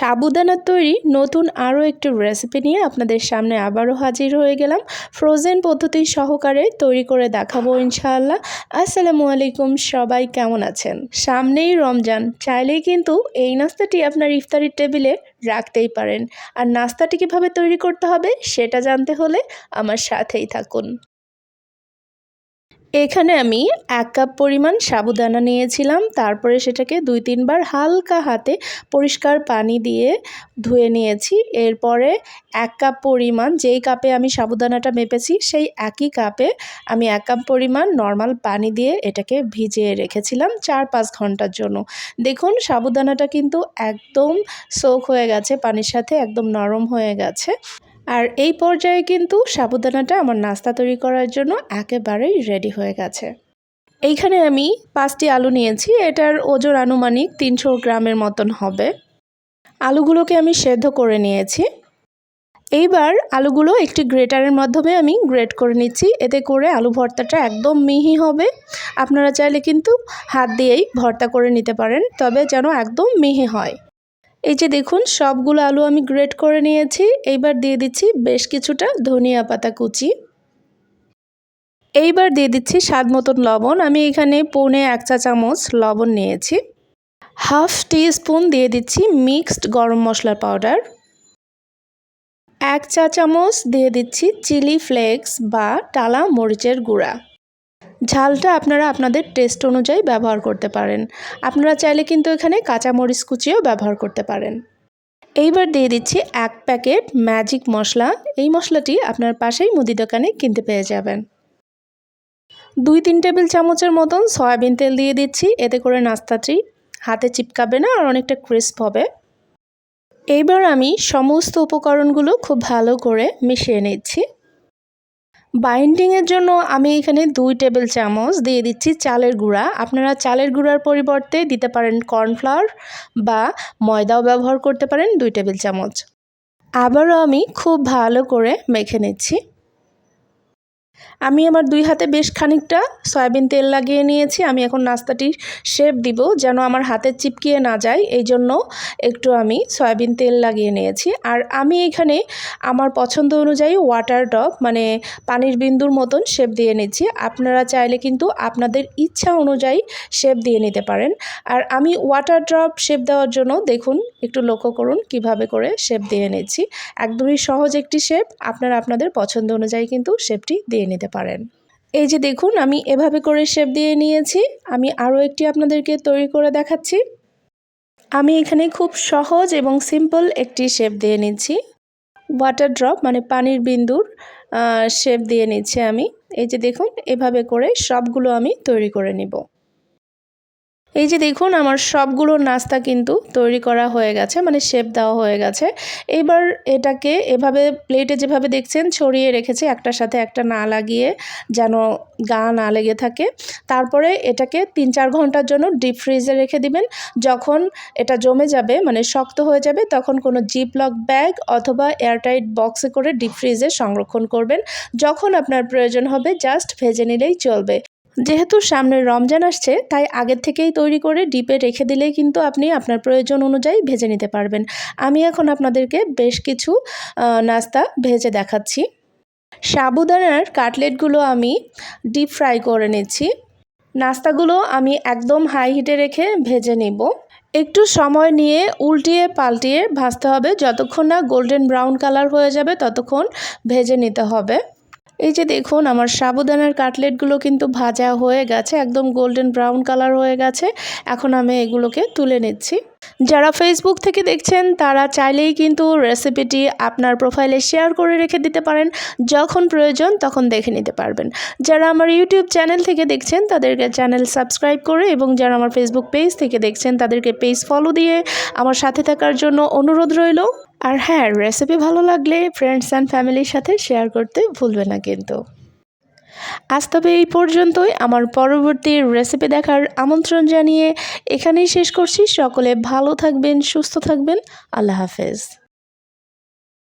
সাবুদানার তৈরি নতুন আরও একটি রেসিপি নিয়ে আপনাদের সামনে আবারও হাজির হয়ে গেলাম। ফ্রোজেন পদ্ধতি সহকারে তৈরি করে দেখাবো ইনশাআল্লাহ। আসসালামু আলাইকুম, সবাই কেমন আছেন? সামনেই রমজান, চাইলেই কিন্তু এই নাস্তাটি আপনার ইফতারির টেবিলে রাখতেই পারেন। আর নাস্তাটি কীভাবে তৈরি করতে হবে সেটা জানতে হলে আমার সাথেই থাকুন। এখানে আমি এক কাপ পরিমাণ সাবুদানা নিয়েছিলাম, তারপরে সেটাকে দুই তিনবার হালকা হাতে পরিষ্কার পানি দিয়ে ধুয়ে নিয়েছি। এরপরে এক কাপ পরিমাণ, যেই কাপে আমি সাবুদানাটা মেপেছি, সেই একই কাপে আমি এক কাপ পরিমাণ নর্মাল পানি দিয়ে এটাকে ভিজিয়ে রেখেছিলাম চার পাঁচ ঘণ্টার জন্য। দেখুন, সাবুদানাটা কিন্তু একদম সোক হয়ে গেছে, পানির সাথে একদম নরম হয়ে গেছে। আর এই পর্যায়ে কিন্তু সাবুদানাটা আমার নাস্তা তৈরি করার জন্য একেবারেই রেডি হয়ে গেছে। এইখানে আমি পাঁচটি আলু নিয়েছি, এটার ওজন আনুমানিক তিনশো গ্রামের মতন হবে। আলুগুলোকে আমি সেদ্ধ করে নিয়েছি। এইবার আলুগুলো একটি গ্রেটারের মাধ্যমে আমি গ্রেট করে নিচ্ছি, এতে করে আলু ভর্তাটা একদম মিহি হবে। আপনারা চাইলে কিন্তু হাত দিয়েই ভর্তা করে নিতে পারেন, তবে যেন একদম মিহি হয়। এই যে দেখুন, সবগুলো আলু আমি গ্রেট করে নিয়েছি। এইবার দিয়ে দিচ্ছি বেশ কিছুটা ধনিয়া পাতা কুচি। এইবার দিয়ে দিচ্ছি স্বাদ মতন লবণ। আমি এখানে পৌনে এক চা চামচ লবণ নিয়েছি। হাফ টি স্পুন দিয়ে দিচ্ছি মিক্সড গরম মশলার পাউডার। এক চা চামচ দিয়ে দিচ্ছি চিলি ফ্লেক্স বা টালা মরিচের গুঁড়া। ঝালটা আপনারা আপনাদের টেস্ট অনুযায়ী ব্যবহার করতে পারেন। আপনারা চাইলে কিন্তু এখানে কাঁচা মরিচ কুচিও ব্যবহার করতে পারেন। এইবার দিয়ে দিচ্ছি এক প্যাকেট ম্যাজিক মশলা। এই মশলাটি আপনার পাশেই মুদি দোকানে কিনতে পেয়ে যাবেন। দুই তিন টেবিল চামচের মতন সয়াবিন তেল দিয়ে দিচ্ছি, এতে করে নাস্তাটি হাতে চিপকাবে না আর অনেকটা ক্রিস্প হবে। এইবার আমি সমস্ত উপকরণগুলো খুব ভালো করে মিশিয়ে নিচ্ছি। বাইন্ডিংয়ের জন্য আমি এখানে দুই টেবিল চামচ দিয়ে দিচ্ছি চালের গুঁড়া। আপনারা চালের গুঁড়ার পরিবর্তে দিতে পারেন কর্নফ্লাওয়ার বা ময়দাও ব্যবহার করতে পারেন দুই টেবিল চামচ। আবারও আমি খুব ভালো করে মেখে নিচ্ছি। আমি আমার দুই হাতে বেশ খানিকটা সয়াবিন তেল লাগিয়ে নিয়েছি। আমি এখন নাস্তাটি শেপ দিব যেন আমার হাতে চিপকিয়ে না যায়। এই জন্য একটু আমি সয়াবিন তেল লাগিয়ে নিয়েছি। আর আমি এখানে আমার পছন্দ অনুযায়ী ওয়াটার ড্রপ মানে পানির বিন্দুর মতন শেপ দিয়ে নিচ্ছি। আপনারা চাইলে কিন্তু আপনাদের ইচ্ছা অনুযায়ী শেপ দিয়ে নিতে পারেন। আর আমি ওয়াটার ড্রপ শেপ দেওয়ার জন্য দেখুন, একটু লক্ষ্য করুন কীভাবে করে শেপ দিয়ে নিচ্ছি। একদমই সহজ একটি শেপ আপনারা আপনাদের পছন্দ অনুযায়ী কিন্তু শেপটি দিয়ে নিতে পারেন। এই যে দেখুন, আমি এভাবে করে শেপ দিয়ে নিয়েছি। আমি আরও একটি আপনাদেরকে তৈরি করে দেখাচ্ছি। আমি এখানে খুব সহজ এবং সিম্পল একটি শেপ দিয়ে নিচ্ছি। ওয়াটার ড্রপ মানে পানির বিন্দুর শেপ দিয়ে নিচ্ছি আমি। এই যে দেখুন, এভাবে করে সবগুলো আমি তৈরি করে নিব। এই যে দেখুন, আমার সবগুলো নাস্তা কিন্তু তৈরি করা হয়ে গেছে মানে শেপ দেওয়া হয়ে গেছে। এবার এটাকে এভাবে প্লেটে যেভাবে দেখছেন, ছড়িয়ে রেখেছি, একটার সাথে একটা না লাগিয়ে যেন গা না লেগে থাকে। তারপরে এটাকে তিন চার ঘণ্টার জন্য ডিপ ফ্রিজে রেখে দিবেন। যখন এটা জমে যাবে মানে শক্ত হয়ে যাবে, তখন কোনো জিপলক ব্যাগ অথবা এয়ারটাইট বক্সে করে ডিপ ফ্রিজে সংরক্ষণ করবেন। যখন আপনার প্রয়োজন হবে, জাস্ট ভেজে নিলেই চলবে। যেহেতু সামনে রমজান আসছে, তাই আগের থেকেই তৈরি করে ডিপে রেখে দিলেই কিন্তু আপনি আপনার প্রয়োজন অনুযায়ী ভেজে নিতে পারবেন। আমি এখন আপনাদেরকে বেশ কিছু নাস্তা ভেজে দেখাচ্ছি। সাবুদানার কাটলেটগুলো আমি ডিপ ফ্রাই করে নিচ্ছি। নাস্তাগুলো আমি একদম হাই হিটে রেখে ভেজে নিব। একটু সময় নিয়ে উল্টিয়ে পাল্টিয়ে ভাজতে হবে। যতক্ষণ না গোল্ডেন ব্রাউন কালার হয়ে যাবে, ততক্ষণ ভেজে নিতে হবে। এই যে দেখুন, আমার সাবুদানার কাটলেটগুলো কিন্তু ভাজা হয়ে গেছে, একদম গোল্ডেন ব্রাউন কালার হয়ে গেছে। এখন আমি এগুলোকে তুলে নিচ্ছি। যারা ফেসবুক থেকে দেখছেন, তারা চাইলেই কিন্তু রেসিপিটি আপনার প্রোফাইলে শেয়ার করে রেখে দিতে পারেন। যখন প্রয়োজন, তখন দেখে নিতে পারবেন। যারা আমার ইউটিউব চ্যানেল থেকে দেখছেন, তাদেরকে চ্যানেল সাবস্ক্রাইব করে এবং যারা আমার ফেসবুক পেজ থেকে দেখছেন, তাদেরকে পেজ ফলো দিয়ে আমার সাথে থাকার জন্য অনুরোধ রইল। আর হ্যাঁ রেসিপি ভালো লাগলে ফ্রেন্ডস অ্যান্ড ফ্যামিলির সাথে শেয়ার করতে ভুলবে না কিন্তু। আজ তবে এই পর্যন্তই। আমার পরবর্তী রেসিপি দেখার আমন্ত্রণ জানিয়ে এখানেই শেষ করছি। সকলে ভালো থাকবেন, সুস্থ থাকবেন। আল্লাহ হাফেজ।